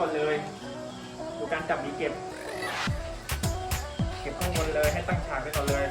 ก่อนเลย ดูการจับหมีเก็บ เก็บข้างบนเลยให้ตั้งฉากไปก่อนเลย